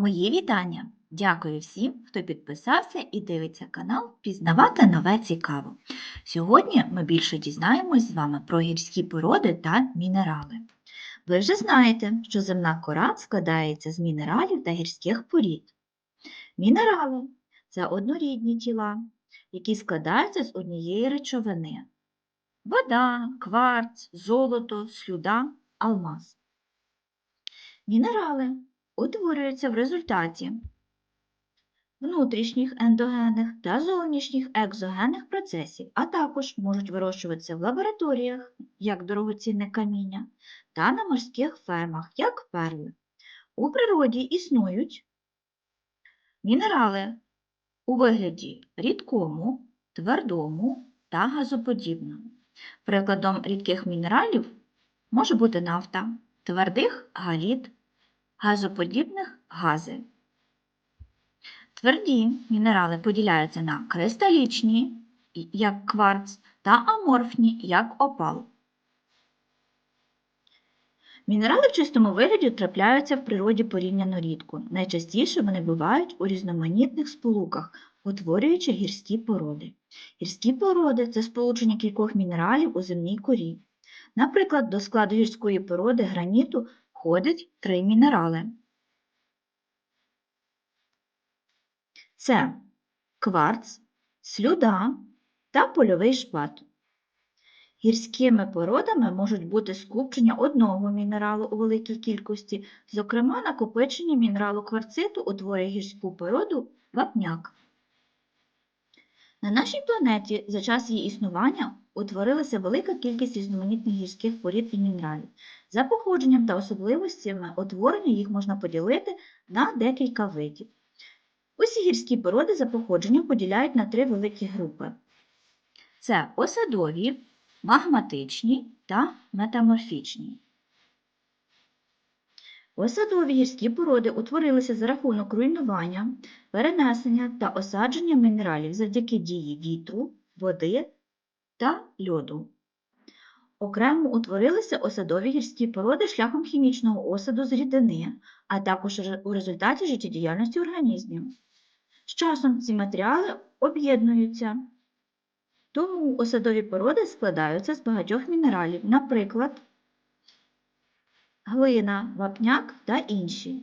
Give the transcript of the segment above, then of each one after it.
Мої вітання! Дякую всім, хто підписався і дивиться канал Пізнавати нове цікаво. Сьогодні ми більше дізнаємось з вами про гірські породи та мінерали. Ви вже знаєте, що земна кора складається з мінералів та гірських порід. Мінерали це однорідні тіла, які складаються з однієї речовини: вода, кварц, золото, слюда, алмаз. Мінерали утворюються в результаті внутрішніх ендогенних та зовнішніх екзогенних процесів, а також можуть вирощуватися в лабораторіях, як дорогоцінне каміння, та на морських фермах, як перли. У природі існують мінерали у вигляді рідкому, твердому та газоподібному. Прикладом рідких мінералів може бути нафта, твердих галіт, газоподібних гази. Тверді мінерали поділяються на кристалічні, як кварц, та аморфні, як опал. Мінерали в чистому вигляді трапляються в природі порівняно рідко. Найчастіше вони бувають у різноманітних сполуках, утворюючи гірські породи. Гірські породи це сполучення кількох мінералів у земній корі. Наприклад, до складу гірської породи граніту входять три мінерали. Це кварц, слюда та польовий шпат. Гірськими породами можуть бути скупчення одного мінералу у великій кількості, зокрема, накопичення мінералу кварциту утворює гірську породу вапняк. На нашій планеті за час її існування утворилася велика кількість різноманітних гірських порід і мінералів. За походженням та особливостями утворення їх можна поділити на декілька видів. Усі гірські породи за походженням поділяють на три великі групи. Це осадові, магматичні та метаморфічні. Осадові гірські породи утворилися за рахунок руйнування, перенесення та осадження мінералів завдяки дії вітру, води та льоду. Окремо утворилися осадові гірські породи шляхом хімічного осаду з рідини, а також у результаті життєдіяльності організмів. З часом ці матеріали об'єднуються. Тому осадові породи складаються з багатьох мінералів, наприклад, глина, вапняк та інші.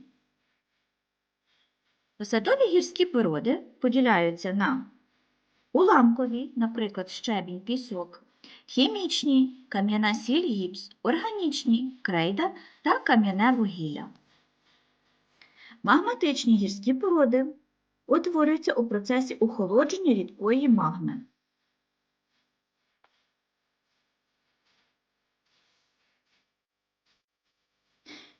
Осадові гірські породи поділяються на уламкові, наприклад, щебінь, пісок, хімічні, кам'яна сіль, гіпс, органічні, крейда та кам'яне вугілля. Магматичні гірські породи утворюються у процесі охолодження рідкої магми.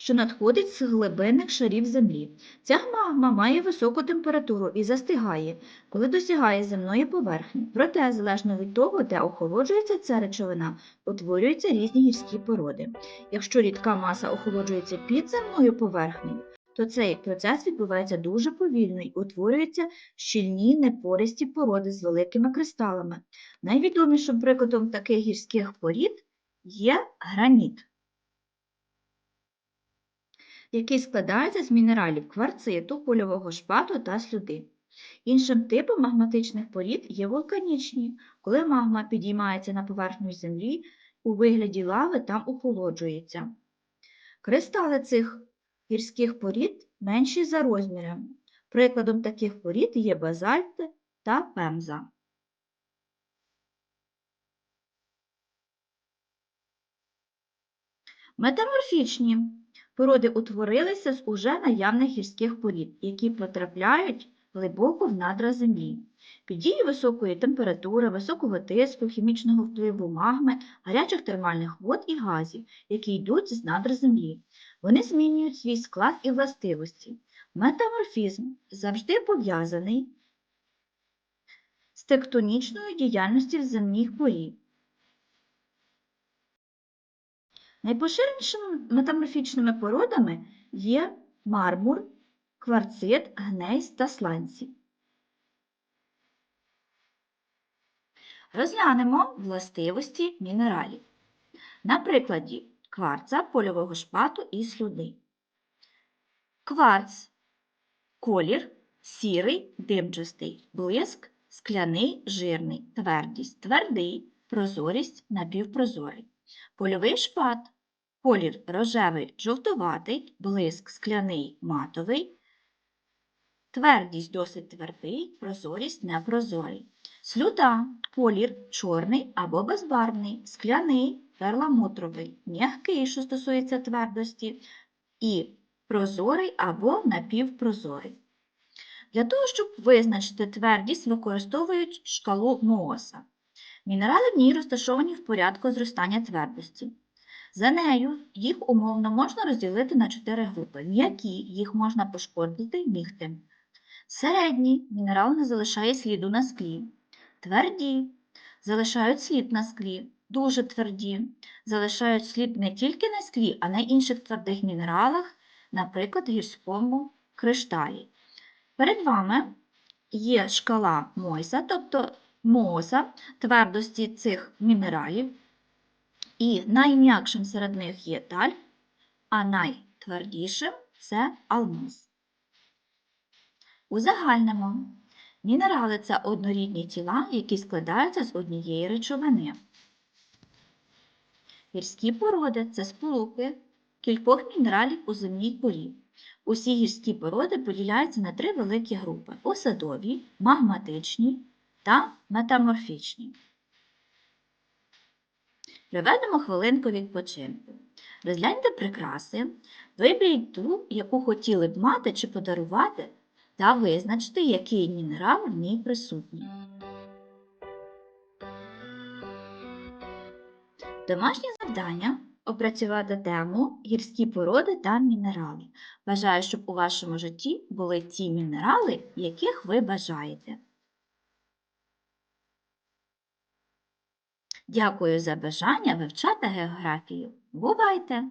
Що надходить з глибинних шарів землі. Ця магма має високу температуру і застигає, коли досягає земної поверхні. Проте, залежно від того, де охолоджується ця речовина, утворюються різні гірські породи. Якщо рідка маса охолоджується під земною поверхнею, то цей процес відбувається дуже повільно і утворюються щільні непористі породи з великими кристалами. Найвідомішим прикладом таких гірських порід є граніт який складається з мінералів кварциту, польового шпату та слюди. Іншим типом магматичних порід є вулканічні, коли магма підіймається на поверхню землі, у вигляді лави там охолоджується. Кристали цих гірських порід менші за розмірами. Прикладом таких порід є базальт та пемза. Метаморфічні Породи утворилися з уже наявних гірських порід, які потрапляють глибоко в надра землі. Під дією високої температури, високого тиску, хімічного впливу магми, гарячих термальних вод і газів, які йдуть з надр землі. Вони змінюють свій склад і властивості. Метаморфізм завжди пов'язаний з тектонічною діяльністю земних порід. Найпоширенішими метаморфічними породами є мармур, кварцит, гнейс та сланці. Розглянемо властивості мінералів. На прикладі кварца, польового шпату і слюди. Кварц колір сірий, димчастий, блиск, скляний, жирний, твердість, твердий, прозорість, напівпрозорий. Польовий шпат. Колір рожевий, жовтуватий, блиск скляний, матовий, твердість досить твердий, прозорість непрозорий. Слюда колір чорний або безбарвний, скляний, перламутровий, м'який, що стосується твердості, і прозорий або напівпрозорий. Для того, щоб визначити твердість, використовують шкалу Мооса. Мінерали в ній розташовані в порядку зростання твердості. За нею їх умовно можна розділити на чотири групи. М'які їх можна пошкодити нігтем. Середні мінерал не залишає сліду на склі. Тверді залишають слід на склі. Дуже тверді залишають слід не тільки на склі, а й на інших твердих мінералах, наприклад, гірському кришталі. Перед вами є шкала Мойса, тобто Мооса твердості цих мінералів. І найм'якшим серед них є таль, а найтвердішим це алмаз. Узагальнимо. Мінерали це однорідні тіла, які складаються з однієї речовини. Гірські породи це сполуки кількох мінералів у земній корі. Усі гірські породи поділяються на три великі групи: осадові, магматичні та метаморфічні. Проведемо хвилинку відпочинку. Розгляньте прикраси, виберіть ту, яку хотіли б мати чи подарувати, та визначте, який мінерал в ній присутній. Домашнє завдання опрацювати тему гірські породи та мінерали. Бажаю, щоб у вашому житті були ті мінерали, яких ви бажаєте. Дякую за бажання вивчати географію. Бувайте!